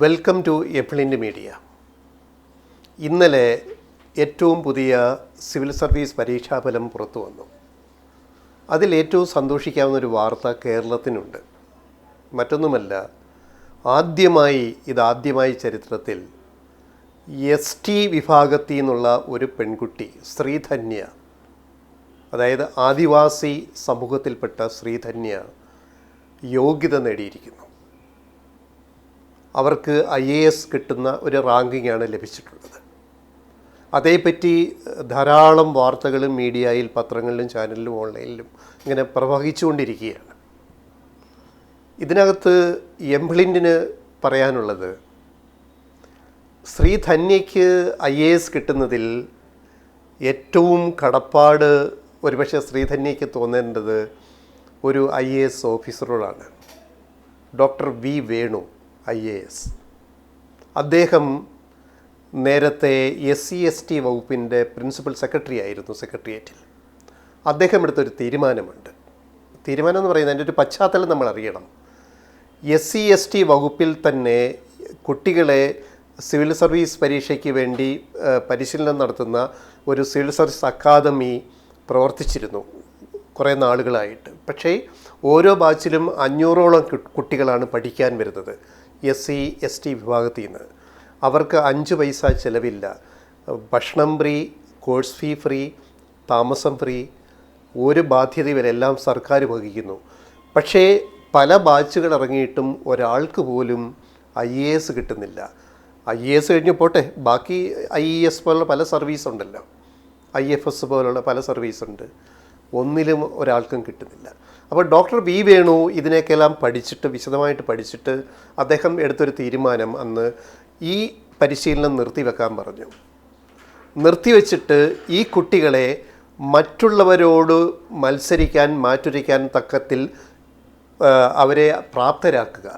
Welcome to എപ്പിളിന്റെ media. ഇന്നലെ ഏറ്റവും പുതിയ സിവിൽ സർവീസ് പരീക്ഷാഫലം പുറത്തു വന്നു. അതിൽ ഏറ്റവും സന്തോഷിക്കാവുന്ന ഒരു വാർത്ത കേരളത്തിനുണ്ട്. മറ്റൊന്നുമല്ല ആദ്യമായി ഇതാദ്യമായി ചരിത്രത്തിൽ എസ് ടി വിഭാഗത്തിൽ നിന്നുള്ള ഒരു പെൺകുട്ടി ശ്രീധന്യ അതായത് ആദിവാസി സമൂഹത്തിൽപ്പെട്ട ശ്രീധന്യ യോഗ്യത നേടിയിരിക്കുന്നു. അവർക്ക് ഐ എ എസ് കിട്ടുന്ന ഒരു റാങ്കിങ്ങാണ് ലഭിച്ചിട്ടുള്ളത്. അതേപ്പറ്റി ധാരാളം വാർത്തകളും മീഡിയയിൽ പത്രങ്ങളിലും ചാനലിലും ഓൺലൈനിലും ഇങ്ങനെ പ്രവഹിച്ചുകൊണ്ടിരിക്കുകയാണ്. ഇതിനകത്ത് എംബ്ലിൻഡിന് പറയാനുള്ളത് ശ്രീധന്യയ്ക്ക് ഐ എ എസ് കിട്ടുന്നതിൽ ഏറ്റവും കടപ്പാട് ഒരുപക്ഷെ ശ്രീധന്യയ്ക്ക് തോന്നേണ്ടത് ഒരു I A S ഓഫീസറോടാണ്. Doctor V Venu. I A S. അദ്ദേഹം നേരത്തെ എസ് സി എസ് ടി വകുപ്പിന്റെ പ്രിൻസിപ്പൽ സെക്രട്ടറി ആയിരുന്നു സെക്രട്ടേറിയറ്റിൽ. അദ്ദേഹം എടുത്തൊരു തീരുമാനമുണ്ട്. തീരുമാനം എന്ന് പറയുന്നത് അതിന്റെ ഒരു പശ്ചാത്തലം നമ്മൾ അറിയണം. എസ് സി എസ് ടി വകുപ്പിൽ തന്നെ കുട്ടികളെ സിവിൽ സർവീസ് പരീക്ഷയ്ക്ക് വേണ്ടി പരിശീലനം നടത്തുന്ന ഒരു സിവിൽ സർവീസ് അക്കാദമി പ്രവർത്തിച്ചിരുന്നു കുറേ നാളുകളായിട്ട്. പക്ഷേ ഓരോ ബാച്ചിലും അഞ്ഞൂറോളം കുട്ടികളാണ് പഠിക്കാൻ വരുന്നത്. എസ് സി എസ് ടി വിഭാഗത്തിൽ നിന്ന്. അവർക്ക് അഞ്ച് പൈസ ചിലവില്ല. ഭക്ഷണം ഫ്രീ കോഴ്സ് ഫീ ഫ്രീ താമസം ഫ്രീ ഒരു ബാധ്യത ഇവരെല്ലാം സർക്കാർ വഹിക്കുന്നു. പക്ഷേ പല ബാച്ചുകൾ ഇറങ്ങിയിട്ടും ഒരാൾക്ക് പോലും ഐ എ എസ് കിട്ടുന്നില്ല. ഐ എ എസ് കഴിഞ്ഞ് പോട്ടെ ബാക്കി ഐ ഇ എസ് പോലുള്ള പല സർവീസ് ഉണ്ടല്ലോ. ഐ എഫ് എസ് പോലുള്ള പല സർവീസ് ഉണ്ട്. ഒന്നിലും ഒരാൾക്കും കിട്ടുന്നില്ല. അപ്പോൾ ഡോക്ടർ ബി വേണു ഇതിനേക്കെല്ലാം പഠിച്ചിട്ട് വിശദമായിട്ട് പഠിച്ചിട്ട് അദ്ദേഹം എടുത്തൊരു തീരുമാനം അന്ന് ഈ പരിശീലനം നിർത്തിവെക്കാൻ പറഞ്ഞു. നിർത്തിവെച്ചിട്ട് ഈ കുട്ടികളെ മറ്റുള്ളവരോട് മത്സരിക്കാൻ മാറ്റുരയ്ക്കാൻ തക്കത്തിൽ അവരെ പ്രാപ്തരാക്കുക.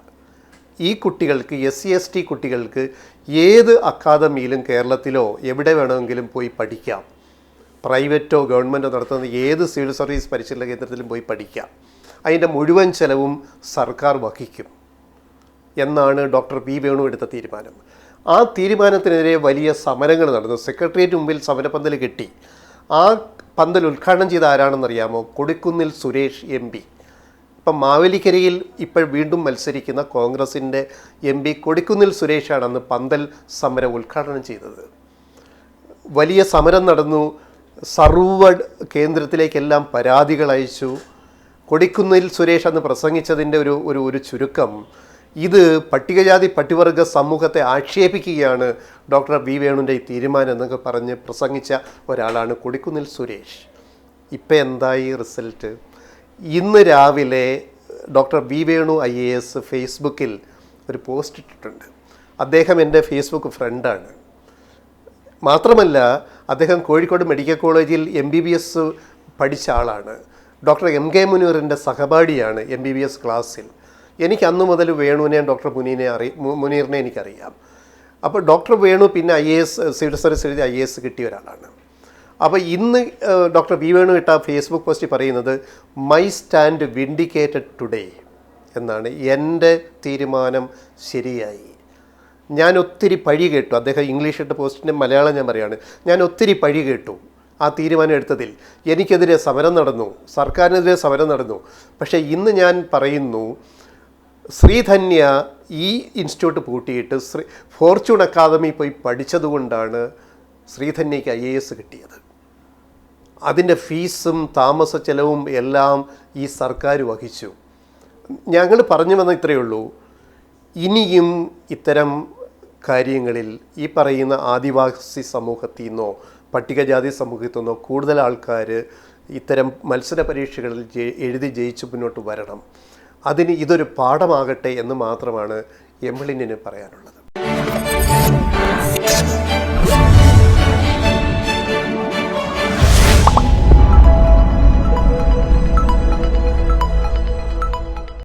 ഈ കുട്ടികൾക്ക് എസ് സി എസ് ടി കുട്ടികൾക്ക് ഏത് അക്കാദമിയിലും കേരളത്തിലോ എവിടെ വേണമെങ്കിലും പോയി പഠിക്കാം. പ്രൈവറ്റോ ഗവൺമെന്റോ നടത്തുന്ന ഏത് സിവിൽ സർവീസ് പരിശീലന കേന്ദ്രത്തിലും പോയി പഠിക്കാം. അതിന്റെ മുഴുവൻ ചെലവും സർക്കാർ വഹിക്കും എന്നാണ് ഡോക്ടർ പി വേണു എടുത്ത തീരുമാനം. ആ തീരുമാനത്തിനെതിരെ വലിയ സമരങ്ങൾ നടന്നു. സെക്രട്ടേറിയറ്റ് മുമ്പിൽ സമരപന്തൽ കെട്ടി. ആ പന്തൽ ഉദ്ഘാടനം ചെയ്ത ആരാണെന്നറിയാമോ? Kodikunnil Suresh M P. ഇപ്പം മാവേലിക്കരയിൽ ഇപ്പോൾ വീണ്ടും മത്സരിക്കുന്ന കോൺഗ്രസിന്റെ എം പി കൊടിക്കുന്നിൽ സുരേഷാണ് അന്ന് പന്തൽ സമരം ഉദ്ഘാടനം ചെയ്തത്. വലിയ സമരം നടന്നു. സർവ കേന്ദ്രത്തിലേക്കെല്ലാം പരാതികൾ അയച്ചു. കൊടിക്കുന്നിൽ സുരേഷ് അന്ന് പ്രസംഗിച്ചതിന്റെ ഒരു ഒരു ഒരു ചുരുക്കം. ഇത് പട്ടികജാതി പട്ടിവർഗ സമൂഹത്തെ ആക്ഷേപിക്കുകയാണ് ഡോക്ടർ വി വേണുവിന്റെ ഈ തീരുമാനം എന്നൊക്കെ പറഞ്ഞ് പ്രസംഗിച്ച ഒരാളാണ് കൊടിക്കുന്നിൽ സുരേഷ്. ഇപ്പം എന്തായി റിസൾട്ട്? ഇന്ന് രാവിലെ doctor V Venu I A S ഫേസ്ബുക്കിൽ ഒരു പോസ്റ്റ് ഇട്ടിട്ടുണ്ട്. അദ്ദേഹം എന്റെ ഫേസ്ബുക്ക് ഫ്രണ്ടാണ്. മാത്രമല്ല അദ്ദേഹം കോഴിക്കോട് മെഡിക്കൽ കോളേജിൽ എം ബി ബി എസ് പഠിച്ച ആളാണ്. ഡോക്ടർ എം കെ മുനീറിന്റെ സഹപാഠിയാണ് എം ബി ബി എസ് ക്ലാസ്സിൽ. എനിക്ക് അന്ന് മുതൽ വേണുവിനെ ഡോക്ടർ മുനീനെ അറി മുനീറിനെ എനിക്കറിയാം. അപ്പോൾ ഡോക്ടർ വേണു പിന്നെ I A S civil service എഴുതി ഐ എ എസ് കിട്ടിയ ഒരാളാണ്. അപ്പോൾ ഇന്ന് ഡോക്ടർ വി വേണു ഇട്ട ഫേസ്ബുക്ക് പോസ്റ്റ് പറയുന്നത് മൈ സ്റ്റാൻഡ് വിൻഡിക്കേറ്റഡ് ടുഡേ എന്നാണ് എന്റെ തീരുമാനം ശരിയായി. ഞാൻ ഒത്തിരി പഴി കേട്ടു. അദ്ദേഹം ഇംഗ്ലീഷ് ഇട്ട പോസ്റ്റിന്റെ മലയാളം ഞാൻ പറയുകയാണ് ഞാൻ ഒത്തിരി പഴി കേട്ടു. ആ തീരുമാനം എടുത്തതിൽ എനിക്കെതിരെ സമരം നടന്നു. സർക്കാരിനെതിരെ സമരം നടന്നു. പക്ഷേ ഇന്ന് ഞാൻ പറയുന്നു ശ്രീധന്യ ഈ ഇൻസ്റ്റിറ്റ്യൂട്ട് പൂട്ടിയിട്ട് ശ്രീ ഫോർച്യൂൺ അക്കാദമി പോയി പഠിച്ചതുകൊണ്ടാണ് ശ്രീധന്യയ്ക്ക് ഐ എ എസ് കിട്ടിയത്. അതിന്റെ ഫീസും താമസ ചെലവും എല്ലാം ഈ സർക്കാർ വഹിച്ചു. ഞങ്ങൾ പറഞ്ഞു വന്ന ഇത്രയേ ഉള്ളൂ. ഇനിയും ഇത്തരം കാര്യങ്ങളിൽ ഈ പറയുന്ന ആദിവാസി സമൂഹത്തിൽ നിന്നോ പട്ടികജാതി സമൂഹത്തിൽ നിന്നോ കൂടുതൽ ആൾക്കാർ ഇത്തരം മത്സര പരീക്ഷകളിൽ എഴുതി ജയിച്ച് മുന്നോട്ട് വരണം. അതിന് ഇതൊരു പാഠമാകട്ടെ എന്ന് മാത്രമാണ് എംബ്ലിനിന് പറയാനുള്ളത്.